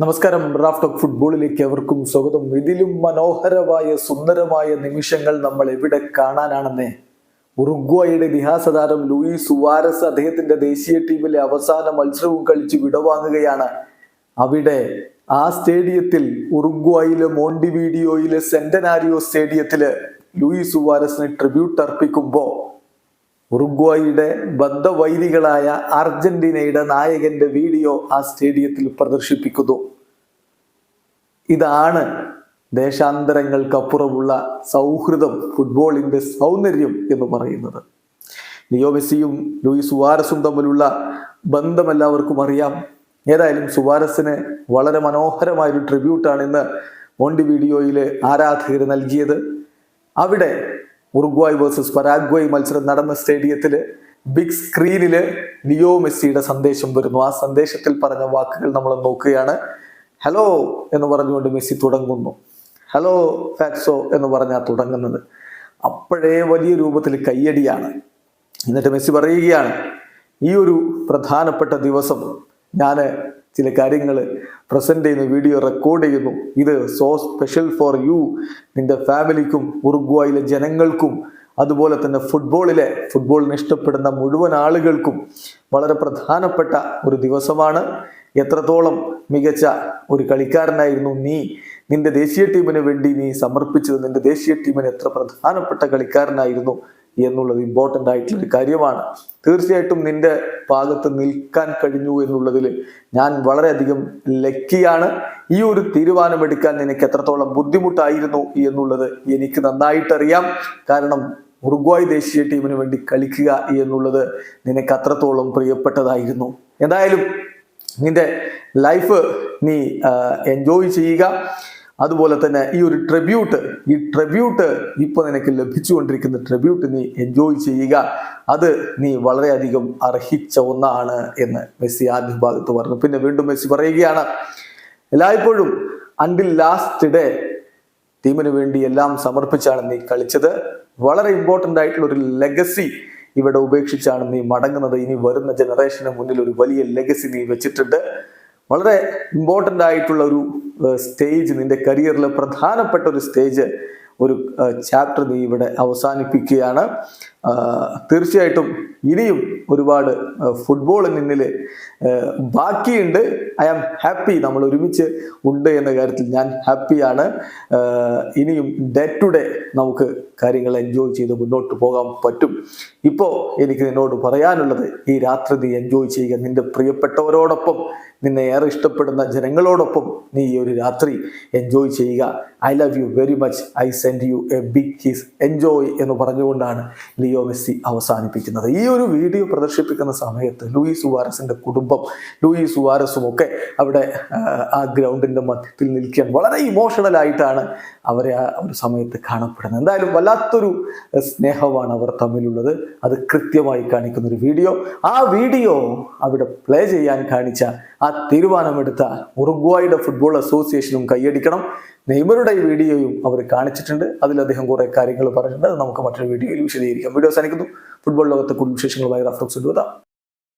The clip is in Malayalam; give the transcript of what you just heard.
നമസ്കാരം. റാഫ് ടോക്ക് ഫുട്ബോളിലേക്ക് എവർക്കും സ്വാഗതം. ഇതിലും മനോഹരമായ സുന്ദരമായ നിമിഷങ്ങൾ നമ്മൾ എവിടെ കാണാനാണെന്നേ? ഉറുഗ്വായുടെ ഇതിഹാസ താരം ലൂയിസ് സുവാരസ് അദ്ദേഹത്തിന്റെ ദേശീയ ടീമിലെ അവസാന മത്സരവും കളിച്ച് വിടവാങ്ങുകയാണ്. അവിടെ ആ സ്റ്റേഡിയത്തിൽ ഉറുഗ്വായിലെ മോണ്ടിവീഡിയോയിലെ സെന്റനാരിയോ സ്റ്റേഡിയത്തിൽ ലൂയിസ് സുവാരസിന് ട്രിബ്യൂട്ട് അർപ്പിക്കുമ്പോൾ ഉറുഗ്വായുടെ ബദ്ധവൈരികളായ അർജന്റീനയുടെ നായകന്റെ വീഡിയോ ആ സ്റ്റേഡിയത്തിൽ പ്രദർശിപ്പിക്കുന്നു. ഇതാണ് ദേശാന്തരങ്ങൾക്കപ്പുറമുള്ള സൗഹൃദം ഫുട്ബോളിന്റെ സൗന്ദര്യം എന്ന് പറയുന്നത്. ലിയോ മെസ്സിയും സുവാരസും തമ്മിലുള്ള ബന്ധം എല്ലാവർക്കും അറിയാം. ഏതായാലും സുവാരസിന് വളരെ മനോഹരമായൊരു ട്രിബ്യൂട്ടാണ് ഇന്ന് മോണ്ടി വീഡിയോയിലെ ആരാധകർ നൽകിയത്. അവിടെ ഉറുഗ്വായ് വേഴ്സസ് പരാഗ്വായ് മത്സരം നടന്ന സ്റ്റേഡിയത്തിൽ ബിഗ് സ്ക്രീനിൽ ലിയോ മെസ്സിയുടെ സന്ദേശം വരുന്നു. ആ സന്ദേശത്തിൽ പറഞ്ഞ വാക്കുകൾ നമ്മൾ നോക്കുകയാണ്. ഹലോ എന്ന് പറഞ്ഞുകൊണ്ട് മെസ്സി തുടങ്ങുന്നു. ഹലോ ഫാക്സോ എന്ന് പറഞ്ഞാൽ തുടങ്ങുന്നത്. അപ്പോഴേ വലിയ രൂപത്തിൽ കയ്യടിയാണ്. എന്നിട്ട് മെസ്സി പറയുകയാണ് ഈ ഒരു പ്രധാനപ്പെട്ട ദിവസം ഞാൻ ചില കാര്യങ്ങൾ പ്രസന്റ് ചെയ്യുന്നു വീഡിയോ റെക്കോർഡ് ചെയ്യുന്നു. ഇത് സോ സ്പെഷ്യൽ ഫോർ യു നിന്റെ ഫാമിലിക്കും ഉറുഗ്വായിലെ ജനങ്ങൾക്കും അതുപോലെ തന്നെ ഫുട്ബോളിലെ ഫുട്ബോളിനെ ഇഷ്ടപ്പെടുന്ന മുഴുവൻ ആളുകൾക്കും വളരെ പ്രധാനപ്പെട്ട ഒരു ദിവസമാണ്. എത്രത്തോളം മികച്ച ഒരു കളിക്കാരനായിരുന്നു നീ. നിന്റെ ദേശീയ ടീമിന് വേണ്ടി നീ സമർപ്പിച്ചത് നിന്റെ ദേശീയ ടീമിന് എത്ര പ്രധാനപ്പെട്ട കളിക്കാരനായിരുന്നു. എന്നുള്ളത് ഇമ്പോർട്ടന്റ് ആയിട്ടുള്ളൊരു കാര്യമാണ്. തീർച്ചയായിട്ടും നിന്റെ ഭാഗത്ത് നിൽക്കാൻ കഴിഞ്ഞു എന്നുള്ളതിൽ ഞാൻ വളരെയധികം ലക്കിയാണ്. ഈ ഒരു തീരുമാനമെടുക്കാൻ നിനക്ക് എത്രത്തോളം ബുദ്ധിമുട്ടായിരുന്നു എന്നുള്ളത് എനിക്ക് നന്നായിട്ടറിയാം. കാരണം ഉറുഗ്വായ് ദേശീയ ടീമിന് വേണ്ടി കളിക്കുക എന്നുള്ളത് നിനക്ക് അത്രത്തോളം പ്രിയപ്പെട്ടതായിരുന്നു. എന്തായാലും നിന്റെ ലൈഫ് നീ എൻജോയ് ചെയ്യുക. അതുപോലെ തന്നെ ഈ ഒരു ട്രിബ്യൂട്ട് ഈ ട്രിബ്യൂട്ട് ഇപ്പോൾ നിനക്ക് ലഭിച്ചുകൊണ്ടിരിക്കുന്ന ട്രിബ്യൂട്ട് നീ എൻജോയ് ചെയ്യുക. അത് നീ വളരെയധികം അർഹിച്ച ഒന്നാണ് എന്ന് മെസ്സി ആദ്യ ഭാഗത്ത് പറഞ്ഞു. പിന്നെ വീണ്ടും മെസ്സി പറയുകയാണ് എല്ലായ്പ്പോഴും അണ്ടിൽ ലാസ്റ്റ് ഡേ ടീമിന് വേണ്ടി എല്ലാം സമർപ്പിച്ചാണ് നീ കളിച്ചത്. വളരെ ഇമ്പോർട്ടന്റ് ആയിട്ടുള്ള ഒരു ലെഗസി ഇവിടെ ഉപേക്ഷിച്ചാണ് നീ മടങ്ങുന്നത്. ഇനി വരുന്ന ജനറേഷന് മുന്നിൽ ഒരു വലിയ ലെഗസി നീ വെച്ചിട്ടുണ്ട്. വളരെ ഇമ്പോർട്ടന്റ് ആയിട്ടുള്ള ഒരു സ്റ്റേജ് നിന്റെ കരിയറിലെ പ്രധാനപ്പെട്ട ഒരു സ്റ്റേജ് ഒരു ചാപ്റ്റർ നീ ഇവിടെ അവസാനിപ്പിക്കുകയാണ്. തീർച്ചയായിട്ടും ഇനിയും ഒരുപാട് ഫുട്ബോൾ നിന്നിൽ ബാക്കിയുണ്ട്. ഐ ആം ഹാപ്പി നമ്മൾ ഒരുമിച്ച് ഉണ്ട് എന്ന കാര്യത്തിൽ ഞാൻ ഹാപ്പിയാണ് ഇനിയും ഡേ ടു ഡേ നമുക്ക് കാര്യങ്ങൾ എൻജോയ് ചെയ്ത് മുന്നോട്ട് പോകാൻ പറ്റും. ഇപ്പോൾ എനിക്ക് നിന്നോട് പറയാനുള്ളത് ഈ രാത്രി നീ എൻജോയ് ചെയ്യുക. നിന്റെ പ്രിയപ്പെട്ടവരോടൊപ്പം നിന്നെ ഏറെ ഇഷ്ടപ്പെടുന്ന ജനങ്ങളോടൊപ്പം നീ ഈ ഒരു രാത്രി എൻജോയ് ചെയ്യുക. I love you very much I send you a big his enjoy എന്ന് പറഞ്ഞുകൊണ്ടാണ് ലിയോ മെസ്സി അവസാനിപ്പിക്കുന്നത്. ഈ ഒരു വീഡിയോ പ്രദർശിപ്പിക്കുന്ന സമയത്ത് ലൂയി സുവാരസിന്റെ കുടുംബം ലൂയി സുവാരസും ഒക്കെ അവിടെ ആ ഗ്രൗണ്ടിന്റെ മധ്യത്തിൽ നിൽക്കാൻ വളരെ ഇമോഷണൽ ആയിട്ടാണ് അവരെ ആ ഒരു സമയത്ത് കാണപ്പെടുന്നത്. എന്തായാലും വല്ലാത്തൊരു സ്നേഹമാണ് അവർ തമ്മിലുള്ളത്. അത് കൃത്യമായി കാണിക്കുന്ന ഒരു വീഡിയോ. ആ വീഡിയോ അവിടെ പ്ലേ ചെയ്യാൻ കാണിച്ച ആ തീരുമാനമെടുത്ത ഉറുഗ്വായുടെ ഫുട്ബോൾ അസോസിയേഷനും കൈയടിക്കണം. നെയ്മറുടെ വീഡിയോയും അവർ കാണിച്ചിട്ടുണ്ട്. അതിൽ അദ്ദേഹം കുറെ കാര്യങ്ങൾ പറഞ്ഞിട്ടുണ്ട്. അത് നമുക്ക് മറ്റൊരു വീഡിയോയിൽ വിശദീകരിക്കാം. വീഡിയോ അവസാനിക്കുന്നു. ഫുട്ബോൾ ലോകത്തെ കൂടുതൽ വിശേഷങ്ങളുമായി റഫറൻസ് എഴുതാം